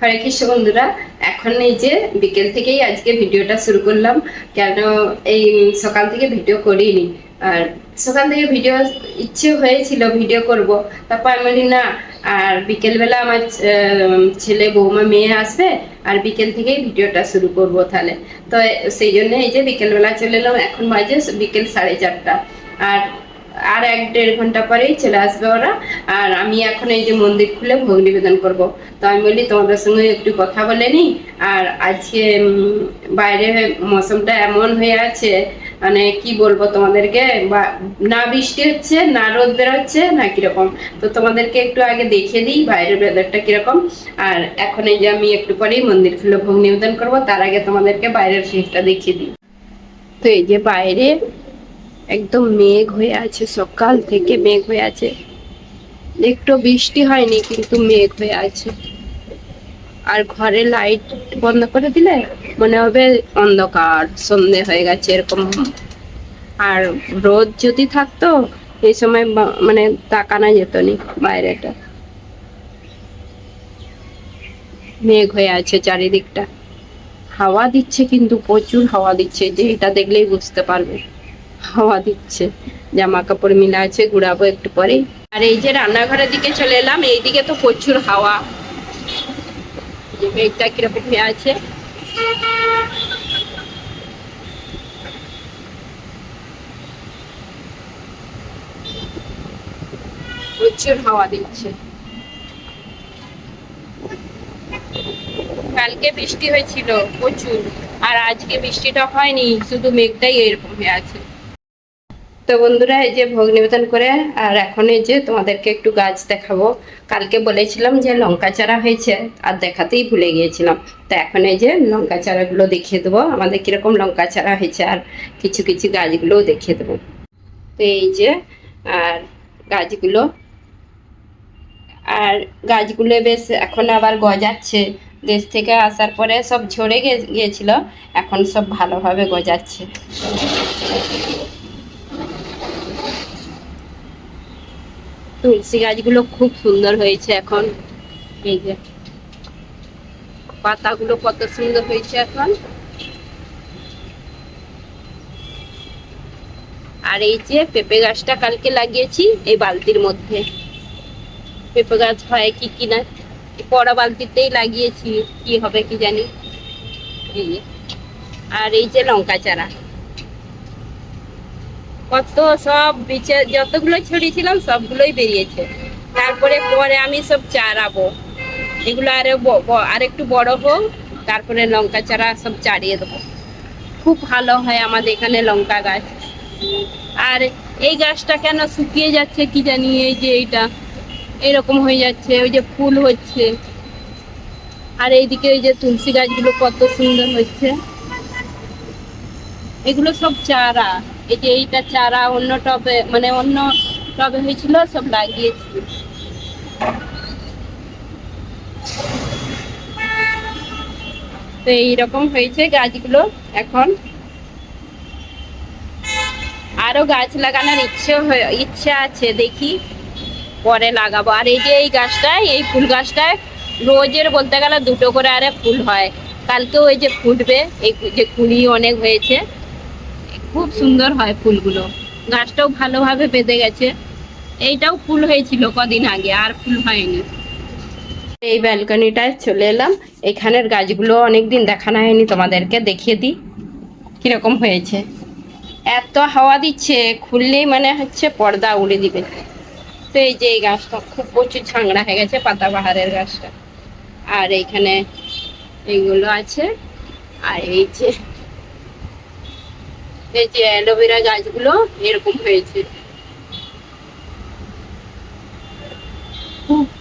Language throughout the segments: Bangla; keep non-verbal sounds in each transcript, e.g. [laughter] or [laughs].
হরে কৃষ্ণ বন্ধুরা, এখন এই যে বিকেল থেকেই আজকে ভিডিওটা শুরু করলাম কেন এই সকাল থেকে ভিডিও করিনি। আর সকাল থেকে ভিডিও ইচ্ছে হয়েছিল ভিডিও করব তারপর আমি বলি না। আর বিকেলবেলা আমার ছেলে বৌমা মেয়ে আসবে, আর বিকেল থেকেই ভিডিওটা শুরু করব তাহলে। তো সেই জন্য এই যে বিকেলবেলা চলে এলাম, এখন বাজে বিকেল সাড়ে চারটা। আর আর এক দেড় ঘণ্টা পরেই চলে আসবে ওরা। আর আমি এখন এই যে মন্দির খুলে ভোগ নিবেদন করব। তো আমি বলি, তোমাদের সঙ্গে একটু কথা বলে নি আর আজকে বাইরে মৌসুমটা এমন হয়ে আছে মানে কি বলব তোমাদেরকে, বা- না বৃষ্টি হচ্ছে, না রোদ বেরোচ্ছে, না কীরকম। তো তোমাদেরকে একটু আগে দেখিয়ে দিই বাইরের ওয়েদারটা কীরকম। আর এখন এই যে আমি একটু পরেই মন্দির খুলে ভোগ নিবেদন করব, তার আগে তোমাদেরকে বাইরের সিটটা দেখিয়ে দিই। তো এই যে বাইরে একদম মেঘ হয়ে আছে, সকাল থেকে মেঘ হয়ে আছে। একটু বৃষ্টি হয়নি, কিন্তু মেঘ হয়ে আছে। আর ঘরে লাইট বন্ধ করে দিলে মনে হবে অন্ধকার, সন্ধে হয়ে গেছে এরকম। আর রোদ যদি থাকতো, এই সময় মানে তাকানো যেত নি বাইরেটা। মেঘ হয়ে আছে চারিদিকটা। হাওয়া দিচ্ছে কিন্তু প্রচুর হাওয়া দিচ্ছে, যে এটা দেখলেই বুঝতে পারবে। হাওয়া দিচ্ছে। জামা কাপড় মিলা আছে, ঘুরাবো একটু পরেই আর এই যে রান্নাঘরের দিকে চলে এলাম, এইদিকে তো প্রচুর হাওয়া। যে মেঘটা কীরকম হয়ে আছে। প্রচুর হাওয়া দিচ্ছে। কালকে বৃষ্টি হয়েছিল প্রচুর, আর আজকে বৃষ্টিটা হয়নি, শুধু মেঘটাই এরকম হয়ে আছে। তো বন্ধুরা, এই যে ভোগ নিবেদন করে, আর এখন এই যে তোমাদেরকে একটু গাছ দেখাবো। কালকে বলেছিলাম যে লঙ্কা চারা হয়েছে, আর দেখাতেই ভুলে গিয়েছিলাম। তো এখন এই যে লঙ্কা চারাগুলো দেখিয়ে দেবো, আমাদের কীরকম লঙ্কা চারা হয়েছে, আর কিছু কিছু গাছগুলোও দেখিয়ে দেবো। তো এই যে, আর গাছগুলো আর গাছগুলো বেশ এখন আবার গজাচ্ছে। দেশ থেকে আসার পরে সব ঝরে গিয়েছিল, এখন সব ভালোভাবে গজাচ্ছে। তুলসী গাছগুলো খুব সুন্দর হয়েছে এখন। এই যে পাতাগুলো কত সুন্দর হয়েছে এখন। আর এই যে পেঁপে গাছটা কালকে লাগিয়েছি এই বালতির মধ্যে। পেঁপে গাছ হয় কি কিনা বড় বালতিতেই লাগিয়েছি, কি হবে কি জানি। আর এই যে লঙ্কা চারা। কত সব বিচে, যতগুলো ছড়িয়েছিলাম সবগুলোই বেরিয়েছে। তারপরে, পরে আমি সব চারাবো এগুলো আরও আর একটু বড় হোক, তারপরে লঙ্কা চারা সব চারিয়ে দেবো। খুব ভালো হয় আমাদের এখানে লঙ্কা গাছ। আর এই গাছটা কেন শুকিয়ে যাচ্ছে কি জানি, এই যে এইটা, এরকম হয়ে যাচ্ছে, ওই যে ফুল হচ্ছে। আর এইদিকে ওই যে তুলসী গাছগুলো কত সুন্দর হচ্ছে। এগুলো সব চারা। এই যে এইটা চারা অন্য টবে মানে অন্য টবে হয়েছিল, সব লাগিয়েছি। তো এইরকম হয়েছে গাছগুলো এখন। আরও গাছ লাগানোর ইচ্ছে ইচ্ছা আছে, দেখি পরে লাগাবো। আর এই যে এই গাছটায়, এই ফুল গাছটায় রোজের বলতে গেলে দুটো করে আরে ফুল হয়। কালকেও এই যে ফুটবে, এই যে কুড়ি অনেক হয়েছে। খুব সুন্দর হয় ফুলগুলো। গাছটাও ভালোভাবে বেঁধে গেছে। এইটাও ফুল হয়েছিল কদিন আগে, আর ফুল হয়নি। এই ব্যালকনিটায় চলে এলাম। এখানের গাছগুলো অনেকদিন দেখানো হয়নি, তোমাদেরকে দেখিয়ে দিই কীরকম হয়েছে। এত হাওয়া দিচ্ছে, খুললেই মানে হচ্ছে পর্দা উড়ে দিবে। তো এই যে এই গাছটা খুব প্রচুর ছাংড়া হয়ে গেছে, পাতাবাহারের গাছটা। আর এইখানে এইগুলো আছে, আর এই যে এই যে অ্যালোভেরা গাছগুলো এরকম হয়েছে।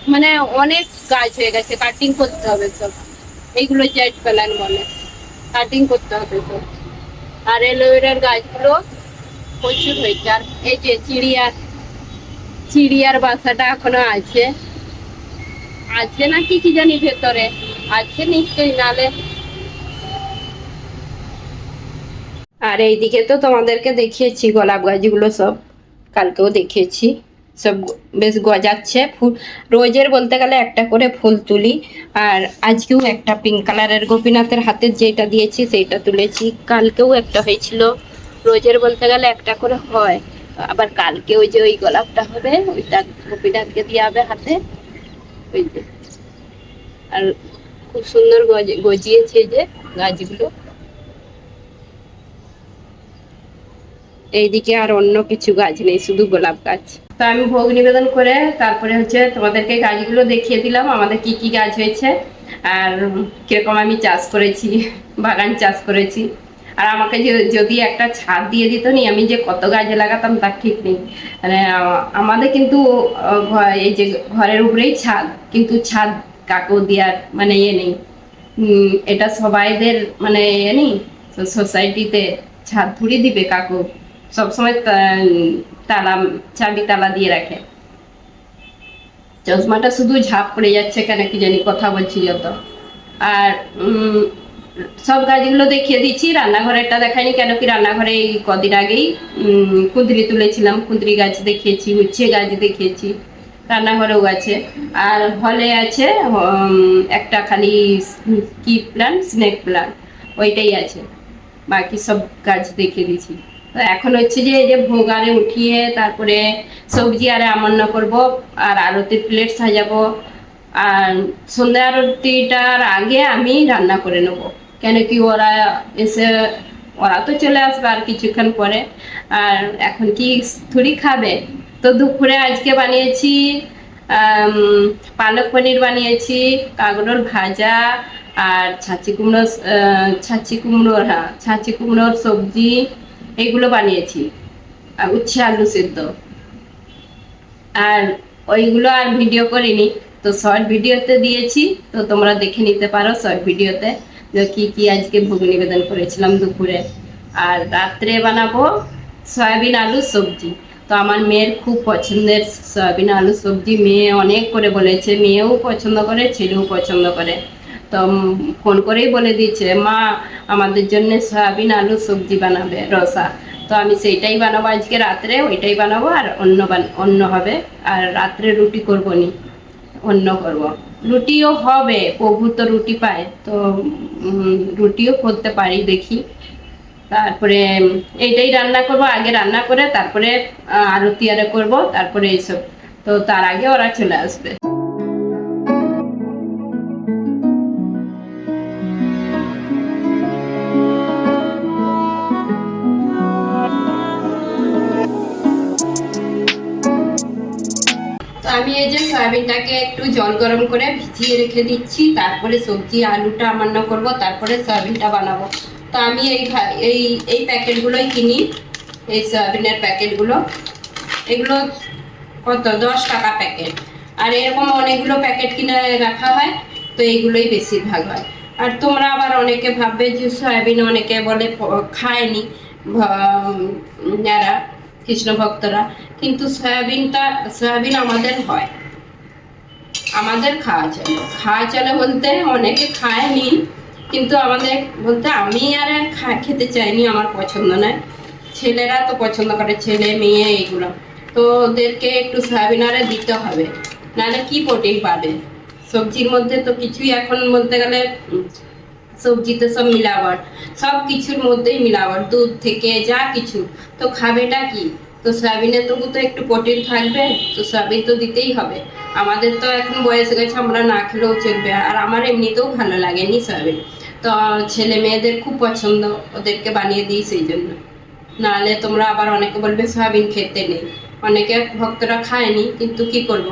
মানে অনেক গাছ হয়ে গেছে কাটিং করতে হবে সব। এইগুলো জেট প্ল্যান বলে কাটিং করতে হবে সব। আর অ্যালোভেরার গাছগুলো প্রচুর হয়েছে। আর এই যে চিড়িয়া চিড়িয়ার বাসাটা এখনও আছে। আছে নাকি কি জানি ভেতরে? আছে নিশ্চয়ই নালে আর এইদিকে তো তোমাদেরকে দেখিয়েছি, গোলাপ গাছগুলো সব। কালকেও দেখিয়েছি। সব বেশ গজাচ্ছে ফুল। রোজের বলতে গেলে একটা করে ফুল তুলি। আর আজকেও একটা পিঙ্ক কালারের গোপীনাথের হাতের যেটা দিয়েছি, সেইটা তুলেছি। কালকেও একটা হয়েছিল। রোজের বলতে গেলে একটা করে হয়। আবার কালকে ওই যে ওই গোলাপটা হবে, ওইটা গোপীনাথকে দিয়ে হবে হাতে। ওই যে। আর খুব সুন্দর গজ- গজিয়েছে যে গাছগুলো। এইদিকে আর অন্য কিছু গাছ নেই, শুধু গোলাপ গাছ। তো আমি ভোগ নিবেদন করে তারপরে হচ্ছে তোমাদেরকে গাছগুলো দেখিয়ে দিলাম, আমাদের কি কি গাছ হয়েছে আর কীরকম আমি চাষ করেছি, বাগান চাষ করেছি। আর আমাকে যদি একটা ছাদ দিয়ে দিত নি, আমি যে কত গাছ লাগাতাম তার ঠিক নেই। মানে আমাদের কিন্তু এই যে ঘরের উপরেই ছাদ, কিন্তু ছাদ কাকু দেওয়ার মানে ইয়ে নেই। এটা সবাইদের মানে ইয়ে নেই সোসাইটিতে ছাদ থুড়ি দিবে কাকু। সবসময় তালা, চাবি তালা দিয়ে রাখে। চশমাটা শুধু ঝাপ পড়ে যাচ্ছে কেন কি জানি কথা বলছি যত। আর সব গাছগুলো দেখিয়ে দিচ্ছি রান্নাঘরেরটা দেখাইনি কেন কি রান্নাঘরে এই কদিন আগেই কুঁদরি তুলেছিলাম, কুঁদরি গাছ দেখিয়েছি, উচ্ছে গাছ দেখিয়েছি, রান্নাঘরেও আছে। আর হলে আছে একটা খালি কি প্ল্যান্ট স্নেক প্ল্যান্ট ওইটাই আছে। বাকি সব গাছ দেখিয়ে দিয়েছি এখন হচ্ছে যে এই যে ভোগ আরে উঠিয়ে তারপরে সবজি আরে আমন্য করব, আর আরতির প্লেট সাজাবো। আর সন্ধ্যা আরতিটার আগে আমি রান্না করে নেব। কেন কি ওরা এসে, ওরা তো চলে আসবে আর কিছুক্ষণ পরে। আর এখন কি থুড়ি খাবে? তো দুপুরে আজকে বানিয়েছি পালক পনির বানিয়েছি কাগড়োর ভাজা আর ছাঁচি কুমড়ো ছাঁচি কুমড়োর হ্যাঁ ছাঁচি কুমড়োর সবজি। এগুলো বানিয়েছি। উচ্ছে আলু সেদ্ধ। আর ওইগুলো আর ভিডিও করিনি। তো শর্ট ভিডিওতে দিয়েছি। তো তোমরা দেখে নিতে পারো শর্ট ভিডিওতে যে কী কী আজকে ভোগ নিবেদন করেছিলাম দুপুরে। আর রাত্রে বানাবো সয়াবিন আলু সবজি। তো আমার মেয়ের খুব পছন্দের সয়াবিন আলু সবজি। মেয়ে অনেক করে বলেছে, মেয়েও পছন্দ করে, ছেলেও পছন্দ করে। তো ফোন করেই বলে দিয়েছে, মা, আমাদের জন্য সয়াবিন আলু সবজি বানাবে রসা। তো আমি সেইটাই বানাবো, আজকে রাত্রে ওইটাই বানাবো আর অন্য অন্য হবে। আর রাত্রে রুটি করব নি, অন্য করব। রুটিও হবে, প্রভু তো রুটি পায়, তো রুটিও করতে পারি দেখি। তারপরে এইটাই রান্না করব, আগে রান্না করে তারপরে আরতি আরে করব, তারপরে এইসব। তো তার আগে ওরা চলে আসবে। আমি এই যে সয়াবিনটাকে একটু জল গরম করে ভিজিয়ে রেখে দিচ্ছি, তারপরে সবজি, আলুটা আমান্য করব, তারপরে সয়াবিনটা বানাবো। তো আমি এই এই এই প্যাকেটগুলোই কিনি, এই সয়াবিনের প্যাকেটগুলো। এগুলো কত? দশ টাকা প্যাকেট। আর এরকম অনেকগুলো প্যাকেট কিনে রাখা হয়, তো এইগুলোই বেশিরভাগ হয়। আর তোমরা আবার অনেকে ভাববে যে সয়াবিন অনেকে বলে খায়নি যারা কৃষ্ণ ভক্তরা, কিন্তু সয়াবিনটা, সয়াবিন আমাদের হয়। আমাদের খাওয়া চলে। খাওয়া চলে বলতে অনেকে খায়নি, কিন্তু আমাদের বলতে আমি আর খেতে চাইনি, আমার পছন্দ নয়। ছেলেরা তো পছন্দ করে, ছেলে, মেয়ে এইগুলো। তো ওদেরকে একটু সয়াবিন আরে দিতে হবে। নাহলে কি প্রোটিন পাবে? সবজির মধ্যে তো কিছুই এখন বলতে গেলে সবজিতে সব মিলাবট। সব কিছুর মধ্যেই মিলাবট, দুধ থেকে যা কিছু। তো খাবেটা কি? তো সয়াবিনে তবু তো একটু প্রোটিন থাকবে, তো সয়াবিন তো দিতেই হবে। আমাদের তো এখন বয়স গেছে, আমরা না খেলেও চলবে। আর আমার এমনিতেও ভালো লাগেনি সয়াবিন তো ছেলে মেয়েদের খুব পছন্দ, ওদেরকে বানিয়ে দিই সেই জন্য। নাহলে তোমরা আবার অনেকে বলবে সয়াবিন খেতে নেই। অনেকে ভক্তরা খায়নি, কিন্তু কি করব?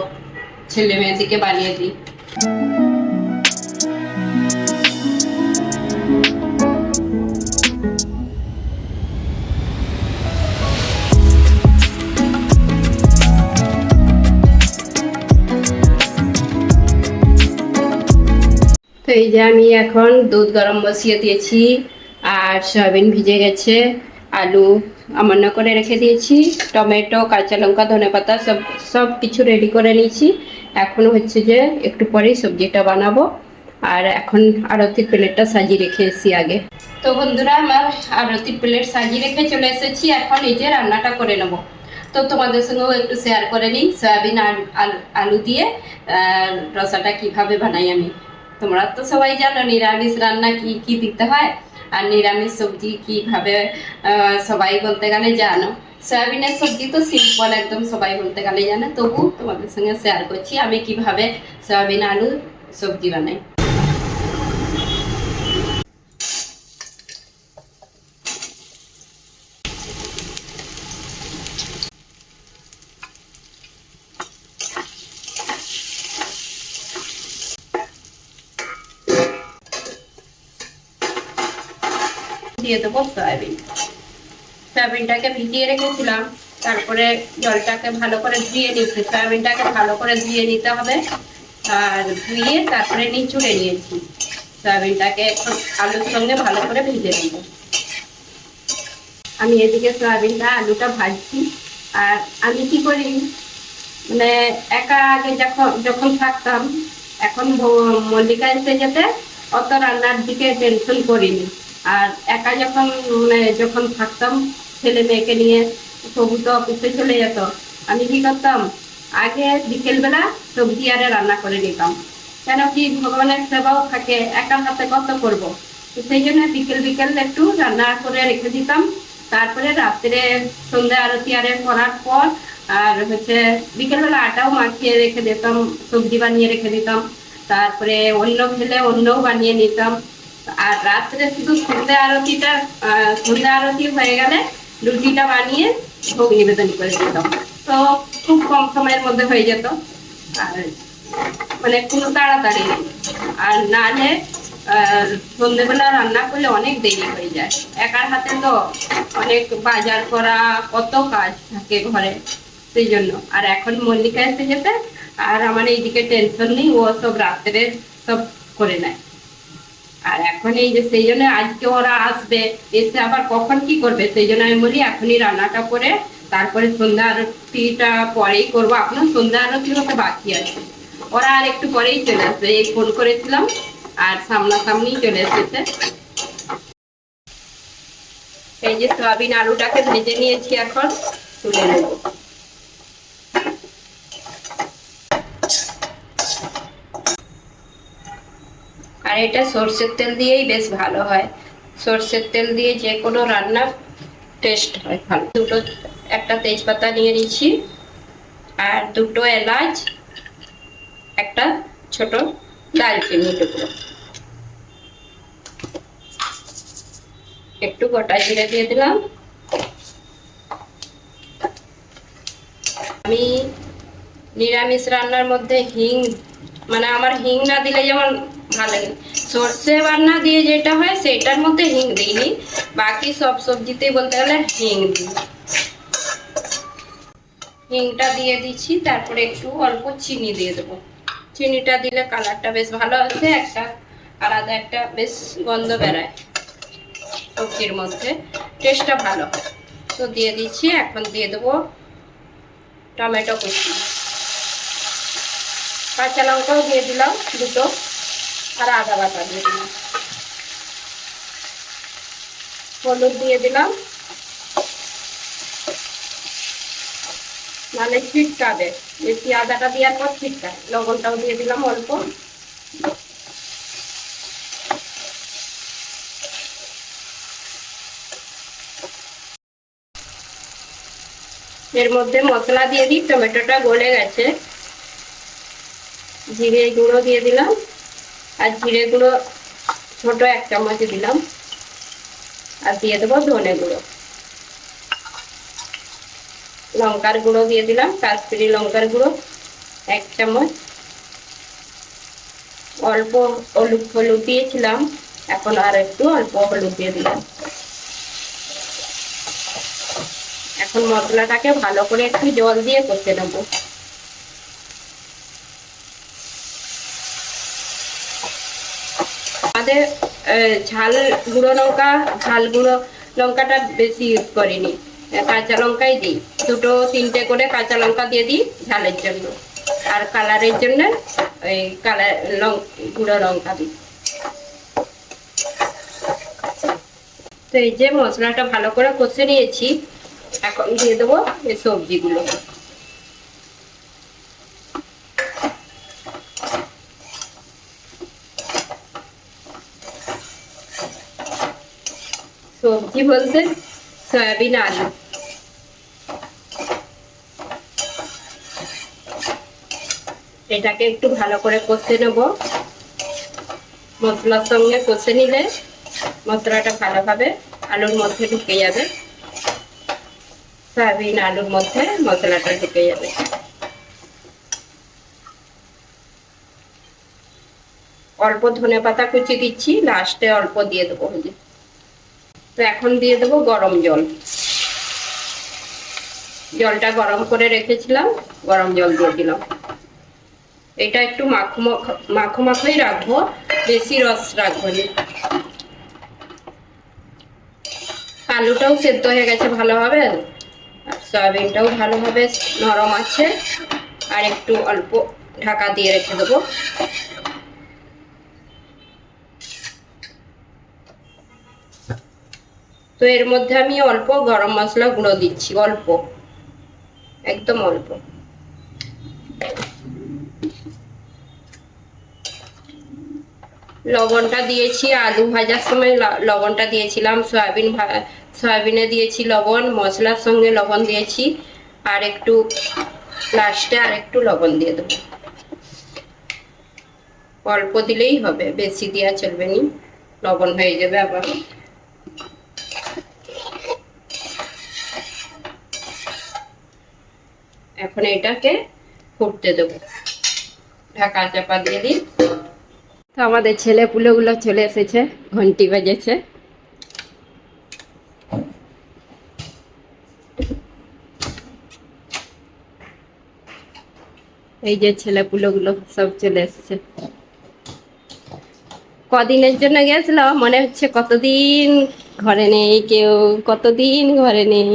ছেলে মেয়েদেরকে বানিয়ে দিই। এই যে আমি এখন দুধ গরম বসিয়ে দিয়েছি আর সয়াবিন ভিজে গেছে, আলু আমান্য করে রেখে দিয়েছি, টমেটো, কাঁচা লঙ্কা, ধনে পাতা সব সব কিছু রেডি করে নিয়েছি। এখন হচ্ছে যে একটু পরেই সবজিটা বানাবো আর এখন আরতির প্লেটটা সাজিয়ে রেখে এসেছি আগে। তো বন্ধুরা, আমার আরতির প্লেট সাজিয়ে রেখে চলে এসেছি। এখন এই যে রান্নাটা করে নেব। তো তোমাদের সঙ্গেও একটু শেয়ার করে নিই, সয়াবিন আলু- দিয়ে রসাটা কীভাবে বানাই আমি। তোমরা তো সবাই জানো নিরামিষ রান্না কি কি দিতে হয়? আর নিরামিষ সবজি কীভাবে সবাই বলতে গেলে জানো। সয়াবিনের সবজি তো সিম্পল একদম সবাই বলতে গেলে জানে। তবু তোমাদের সঙ্গে শেয়ার করছি আমি কীভাবে সয়াবিন আলু সবজি বানাই দিয়ে সয়াবিন সয়াবিনটাকে ভিজিয়ে রেখেছিলাম, তারপরে জলটাকে ভালো করে ধুয়ে নিচ্ছি সয়াবিনটাকে ভালো করে ধুয়ে নিতে হবে, আর ধুয়ে তারপরে নিচুড়ে নিয়েছি। সয়াবিনটাকে আলুর সঙ্গে ভালো করে আমি এদিকে সয়াবিনটা, আলুটা ভাজছি। আর আমি কি করি মানে একা আগে যখন যখন থাকতাম, এখন মল্লিকা এসে যেতে অত রান্নার দিকে টেনশন করিনি। আর একা যখন মানে যখন থাকতাম, ছেলে মেয়েকে নিয়ে তবু তো অফিসে চলে যেত, আমি কি করতাম? আগে বিকেলবেলা সবজি আরে রান্না করে নিতাম। কেন কি ভগবানের সেবাও থাকে একা হাতে কত করব? সেই জন্য বিকেল বিকেল একটু রান্না করে রেখে দিতাম। তারপরে রাত্রে সন্ধ্যা আরতি আরে করার পর আর হচ্ছে বিকেলবেলা আটাও মাখিয়ে রেখে দিতাম, সবজি বানিয়ে রেখে দিতাম। তারপরে অন্য খেলে অন্যও বানিয়ে নিতাম। আর রাত্রে শুধু সন্ধ্যা আরতিটা সন্ধ্যা আরতি হয়ে গেলে রুটিটা বানিয়ে ভোগ নিবেদন করে দিতাম। তো খুব কম সময়ের মধ্যে হয়ে যেত। আর মানে কোনো তাড়াতাড়ি নেই। আর আহ, সন্ধ্যেবেলা রান্না করলে অনেক দেরি হয়ে যায়। একার হাতে তো অনেক বাজার করা কত কাজ থাকে ঘরে সেই জন্য। আর এখন মল্লিকা এসে যেতে আর আমার এইদিকে টেনশন নেই ও সব রাত্রে সব করে নেয়। আর এখন এই যে সেই জন্য আজকে ওরা আসবে, এসে আবার কখন কি করবে? সেই জন্য আমি বলি, এখনই রান্নাটা করে তারপরে সন্ধ্যা আরতিটা পরেই করব। এখনও সন্ধ্যা আরতি হতে বাকি আছে। ওরা আর একটু পরেই চলে আসবে। এই ফোন করেছিলাম আর সামনাসামনি চলে এসেছে। এই যে সয়াবিন আলুটাকে ভেজে নিয়েছি এখন। তুলে নেব। আর এটা সর্ষের তেল দিয়েই বেশ ভালো হয়। সর্ষের তেল দিয়ে যে কোনো রান্না টেস্ট হয় ভালো। দুটো, একটা তেজপাতা নিয়ে নিচ্ছি আর দুটো এলাচ, একটা ছোট দারচিনি টুকরো। একটু গোটা জিরে দিয়ে দিলাম। আমি নিরামিষ রান্নার মধ্যে হিং মানে আমার হিং না দিলে যেমন ভালো লাগে। সর্ষে বান্না দিয়ে যেটা হয় সেটার মধ্যে হিং দিইনি বাকি সব সবজিতেই বলতে গেলে হিং দিই। হিংটা দিয়ে দিচ্ছি, তারপরে একটু অল্প চিনি দিয়ে দেবো। চিনিটা দিলে কালারটা বেশ ভালো আছে একটা আলাদা একটা বেশ গন্ধ বেড়ায় সবজির মধ্যে। টেস্টটা ভালো। তো দিয়ে দিচ্ছি, এখন দিয়ে দেবো টমেটো কুচি। কাঁচা লঙ্কাও দিয়ে দিলাম দুটো। আর আদা দিয়ে দিলাম। হলুদ দিয়ে দিলাম। নাহলে ছিটকাবে বেশি আদাটা দেওয়ার পর ছিটকায় লবণটাও দিয়ে দিলাম অল্প। এর মধ্যে মশলা দিয়ে দিই। টমেটোটা গলে গেছে। জিরে গুঁড়ো দিয়ে দিলাম। আর জিরে গুঁড়ো, ছোট এক চামচ দিলাম। আর দিয়ে দেবো ধনে গুঁড়ো। লঙ্কার গুঁড়ো দিয়ে দিলাম, কাশ্মীরি লঙ্কার গুঁড়ো, এক চামচ। অল্প হলুদ হলুদ দিয়েছিলাম, এখন আর একটু অল্প হলুদ দিয়ে দিলাম। এখন মশলাটাকে ভালো করে একটু জল দিয়ে কষে নেব। আমাদের ঝাল গুঁড়ো লঙ্কা, ঝাল গুঁড়ো লঙ্কাটা বেশি ইউজ করিনি। কাঁচা লঙ্কাই দিই। দুটো তিনটে করে কাঁচা লঙ্কা দিয়ে দিই ঝালের জন্য। আর কালারের জন্য ওই কালার লং, গুঁড়ো লঙ্কা দিই। তো এই যে মশলাটা ভালো করে কষে নিয়েছি, এখন দিয়ে দেবো এই সবজিগুলো। সবজি বলতে সয়াবিন আলু। এটাকে একটু ভালো করে কষে নেব। মশলার সঙ্গে কষে নিলে মশলাটা ভালোভাবে আলুর মধ্যে ঢুকে যাবে। সয়াবিন আলুর মধ্যে মশলাটা ঢুকে যাবে। অল্প ধনে পাতা কুচি দিচ্ছি, লাস্টে অল্প দিয়ে দেবো যে। তো এখন দিয়ে দেবো গরম জল। জলটা গরম করে রেখেছিলাম, গরম জল দিয়ে দিলাম। এটা একটু মাখো মাখো- মাখো মাখোই রাখব, বেশি রস রাখব না। আলুটাও সেদ্ধ হয়ে গেছে ভালোভাবে, আর সয়াবিনটাও ভালোভাবে নরম আছে। আর একটু অল্প ঢাকা দিয়ে রেখে দেবো। তো এর মধ্যে আমি অল্প গরম মশলা গুঁড়ো দিচ্ছি, অল্প, একদম অল্প। লবণটা দিয়েছি, আলু ভাজার সময় লবণটা দিয়েছিলাম, সয়াবিন সয়াবিনে দিয়েছি লবণ, মশলার সঙ্গে লবণ দিয়েছি, আর একটু লাস্টে আর একটু লবণ দিয়ে দেবো। অল্প দিলেই হবে, বেশি দেওয়া চলবে নি, লবণ হয়ে যাবে আবার এখন এটাকে ফুটতে দেবো। ঢাকা চাপা দিয়ে দিই। তো আমাদের ছেলে পুলেগুলো চলে এসেছে ঘন্টি বাজেছে। এই যে ছেলে পুলেগুলো সব চলে এসেছে। কদিনের জন্য গেছিল? মনে হচ্ছে কতদিন ঘরে নেই কেউ কতদিন ঘরে নেই?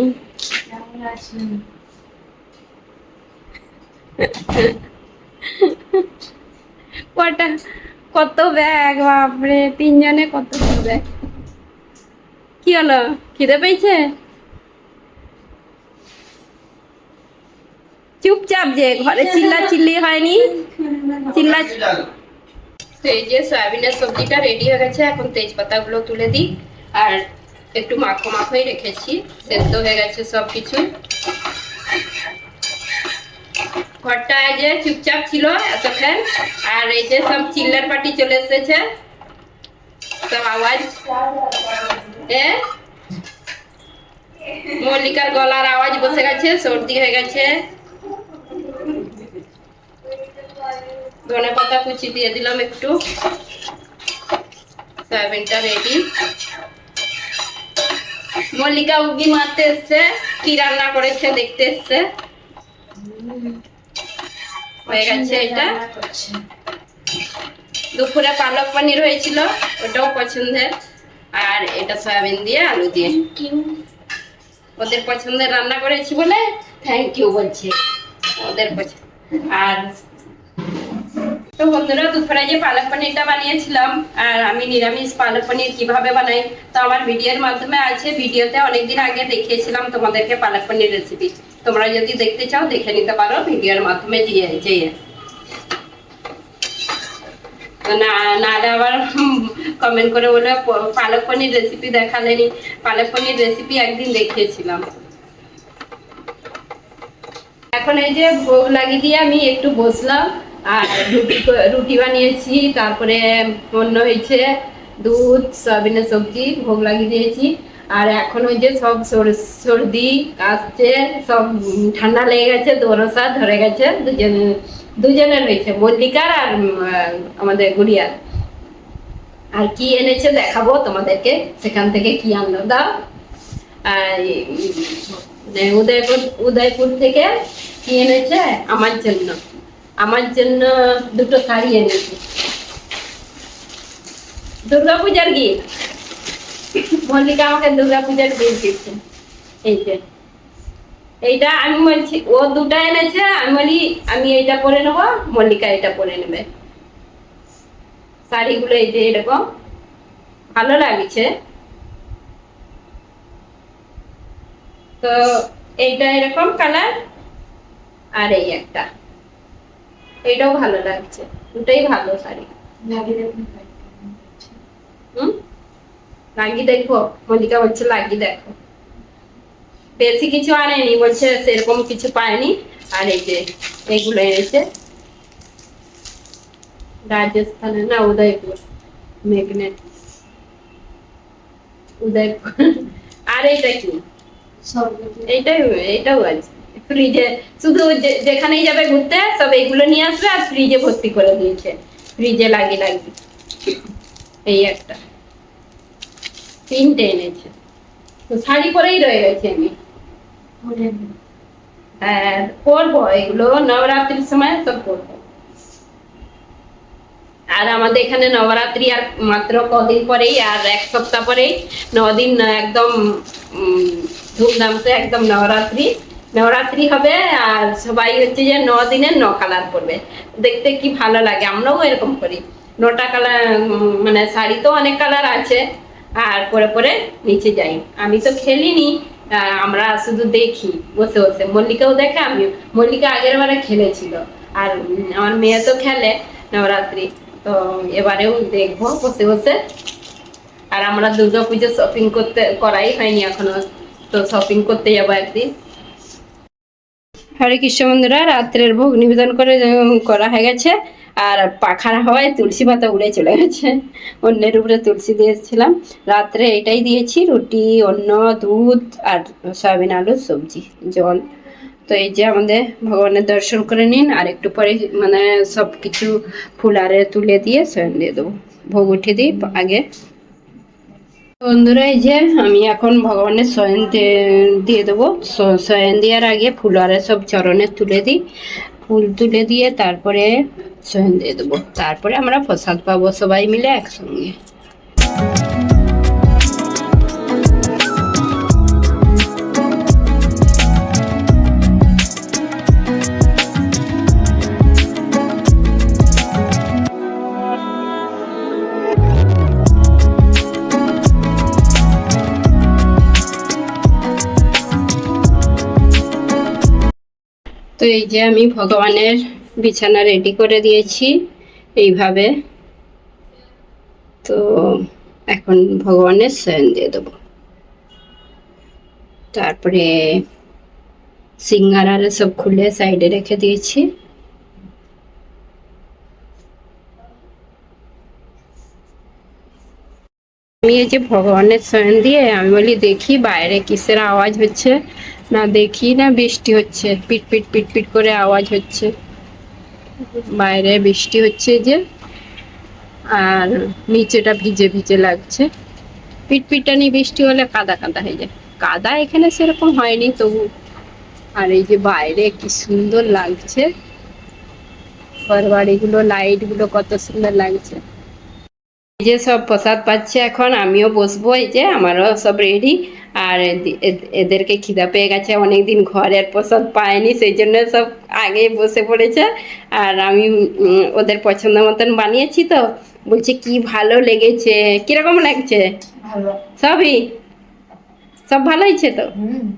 [laughs] কটা, কত ব্যাগ, বাপরে, তিনজনে কত ব্যাগ? কি হলো? খিদে পেয়েছে? চুপচাপ যে, ঘরে চিল্লা চিল্লি হয়নি? চিল্লা এই যে সয়াবিনের সবজিটা রেডি হয়ে গেছে, এখন তেজপাতা গুলো তুলে দিই। আর একটু মাখো মাখোই রেখেছি, সেদ্ধ হয়ে গেছে সব কিছু ঘরটা এই যে চুপচাপ ছিল এতক্ষণ। আর এই যে সব চিল্লার চলে এসেছে। সব আওয়াজ। মল্লিকার গলার আওয়াজ বসে গেছে, সর্দি হয়ে গেছে। ধনে পাতা কুচি দিয়ে দিলাম একটু। সয়াবিনটা রেডি মল্লিকা উগি মারতে এসছে, কি রান্না করেছে দেখতে এসছে। হয়ে গেছে এটা। দুপুরে পালক পনির হয়েছিল ওটাও পছন্দের। আর এটা সয়াবিন দিয়ে আলু দিয়ে। ওদের পছন্দের রান্না করেছি বলে থ্যাংক ইউ বলছে। ওদের পছন্দ আর তো বন্ধুরা দুপুরে যে পালক পনিরটা বানিয়েছিলাম আর আমি নিরামিষ পালক পনির কীভাবে বানাই তো আমার ভিডিওর মাধ্যমে আছে। ভিডিওতে অনেকদিন আগে দেখিয়েছিলাম তোমাদেরকে পালক পনির রেসিপি তোমরা যদি দেখতে চাও, দেখে নিতে পারো, ভিডিওর মাধ্যমে দিয়ে যেয়ে নাহলে আবার কমেন্ট করে বলে পালক পনির রেসিপি দেখালেনি। পালক পনির রেসিপি একদিন দেখিয়েছিলাম। এখন এই যে ভোগ লাগিয়ে দিয়ে আমি একটু বসলাম, আর রুটি রুটি বানিয়েছি, তারপরে অন্য হয়েছে দুধ, সয়াবিনের সবজি, ভোগ লাগিয়ে দিয়েছি। আর এখন ওই যে সব সর- সর্দি, কাশছে, সব ঠান্ডা লেগে গেছে দোরসা ধরে গেছে, দুজন, দুজনের হয়েছে, মল্লিকার আর আমাদের গুড়িয়ার। আর কি এনেছে দেখাবো তোমাদেরকে, সেখান থেকে কি আনলো। দাও। উদয়পুর উদয়পুর থেকে কি এনেছে? আমার জন্য। আমার জন্য দুটো শাড়ি এনেছে। দুর্গা পূজার গিফট। মল্লিকা আমাকে দুর্গা পূজার গিফট দিচ্ছে এই যে। এইটা আমি বলছি ও দুটা এনেছে আমি বলি আমি এইটা পরে নেব মল্লিকা এটা পরে নেবে। শাড়িগুলো এই যে এরকম। ভালো লাগছে। তো এইটা এরকম কালার আর এই একটা। এটাও ভালো লাগছে। দুটোই ভালো শাড়ি। হুম? লাগিয়ে দেখো মল্লিকা বলছে লাগিয়ে দেখো। বেশি কিছু আনেনি বলছে সেরকম কিছু পায়নি। আর এই যে এগুলো এনেছে। রাজস্থানে না উদয়পুর মেঘনেট উদয়পুর। আর এইটা কি? এইটাই এইটাও আছে। ফ্রিজে শুধু যেখানেই যাবে ঘুরতে সব এইগুলো নিয়ে আসবে আর ফ্রিজে ভর্তি করে দিয়েছে। ফ্রিজে লাগিয়ে লাগিয়ে এই একটা। তিনটে এনেছে। তো শাড়ি পরেই রয়ে গেছি আমি। হ্যাঁ করব এগুলো নবরাত্রির সময় সব করব আর আমাদের এখানে নবরাত্রি আর মাত্র কদিন পরেই আর এক সপ্তাহ পরেই দিন একদম উম, ধুমধামসে একদম নবরাত্রি। নবরাত্রি হবে আর সবাই হচ্ছে যে ন দিনে ন কালার করবে দেখতে কি ভালো লাগে আমরাও এরকম করি। নটা কালার মানে শাড়ি তো অনেক কালার আছে। আর পরে পরে নিচে যাই। আমি তো খেলিনি আমরা শুধু দেখি, বসে বসে। মল্লিকাও দেখে আমি মল্লিকা আগের বারে খেলেছিল। আর আমার মেয়ে তো খেলে নবরাত্রি। তো এবারেও দেখব, বসে বসে। আর আমরা দুর্গা পুজো শপিং করতে, করাই হয়নি এখনও। তো শপিং করতে যাব একদিন। হরে কৃষ্ণ বন্ধুরা, রাত্রের ভোগ নিবেদন করে করা হয়ে গেছে। আর পাখার হওয়ায় তুলসী পাতা উড়ে চলে গেছে। অন্যের উপরে তুলসী দিয়েছিলাম। রাত্রে এটাই দিয়েছি, রুটি, অন্ন, দুধ আর সয়াবিন, আলু, সবজি, জল। তো এই যে আমাদের ভগবানের দর্শন করে নিন, আর একটু পরে মানে সব কিছু ফুল আরে তুলে দিয়ে স্বয়ং দিয়ে দেবো। ভোগ উঠে দিই আগে। বন্ধুরা, এই যে আমি এখন ভগবানের শয়ন দিয়ে দেবো। শয়ন দেওয়ার আগে ফুল আরে সব চরণে তুলে দিই। ফুল তুলে দিয়ে তারপরে সহেন দিয়ে দেবো। তারপরে আমরা প্রসাদ পাবো সবাই মিলে একসঙ্গে। তো এই যে আমি ভগবানের বিছানা রেডি করে দিয়েছি এইভাবে। তো এখন ভগবানের শয়ন দিয়ে দেবো। তারপরে সিঙ্গারারে সব খুলে সাইডে রেখে দিয়েছি। আমি এই যে ভগবানের শয়ন দিয়ে আমি বলি, দেখি বাইরে কিসের আওয়াজ হচ্ছে? না দেখি না, বৃষ্টি হচ্ছে। পিট পিট পিট পিট করে আওয়াজ হচ্ছে। বাইরে বৃষ্টি হচ্ছে যে, আর নিচেটা ভিজে ভিজে লাগছে। পিট পিটানি বৃষ্টি হলে কাদা কাদা হয়ে যায়। কাদা এখানে সেরকম হয়নি, তবু আর এই যে বাইরে কি সুন্দর লাগছে। ঘর বাড়িগুলো লাইটগুলো কত সুন্দর লাগছে। যে সব প্রসাদ পাচ্ছে এখন আমিও বসবো এই যে আমারও সব রেডি আর এদেরকে খিদা পেয়ে গেছে অনেকদিন ঘরের প্রসাদ পায়নি সেই জন্য সব আগে বসে পড়েছে। আর আমি ওদের পছন্দ মতন বানিয়েছি তো বলছে কি ভালো লেগেছে কীরকম লাগছে? সবই? সব ভালো হয়েছে তো?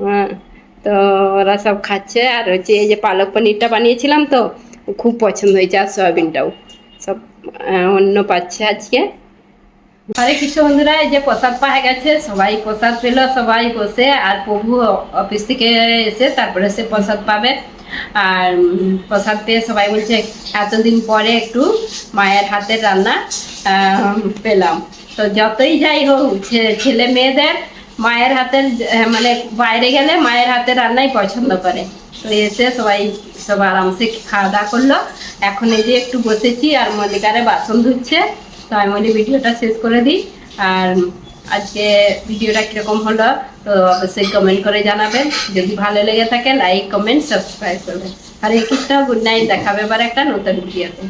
হ্যাঁ তো ওরা সব খাচ্ছে আর হচ্ছে এই যে পালক পনিরটা বানিয়েছিলাম তো খুব পছন্দ হয়েছে আর সয়াবিনটাও। সব অন্য পাচ্ছে আজকে। হরে কৃষ্ণ বন্ধুরা যে প্রসাদ পাওয়া গেছে, সবাই প্রসাদ পেল, সবাই বসে, আর প্রভু অফিস থেকে এসে তারপরে সে প্রসাদ পাবে। আর প্রসাদ পেয়ে সবাই বলছে, এতদিন পরে একটু মায়ের হাতের রান্না পেলাম। তো যতই যাই হোক ছেলে মেয়েদের মায়ের হাতের মানে বাইরে গেলে মায়ের হাতের রান্নাই পছন্দ করে। তো এসে সবাই সব আরামসে খাওয়া দাওয়া করল। এখন এই যে একটু বসেছি, আর মল্লিকারে বাসন ধুচ্ছে। তো আমি ওই ভিডিওটা শেষ করে দিই। আর আজকে ভিডিওটা কীরকম হলো, তো অবশ্যই কমেন্ট করে জানাবেন। যদি ভালো লেগে থাকে লাইক কমেন্ট সাবস্ক্রাইব করবেন। আর এই কৃষ্ণ গুড নাইট দেখাবে এবার একটা নতুন ভিডিওতে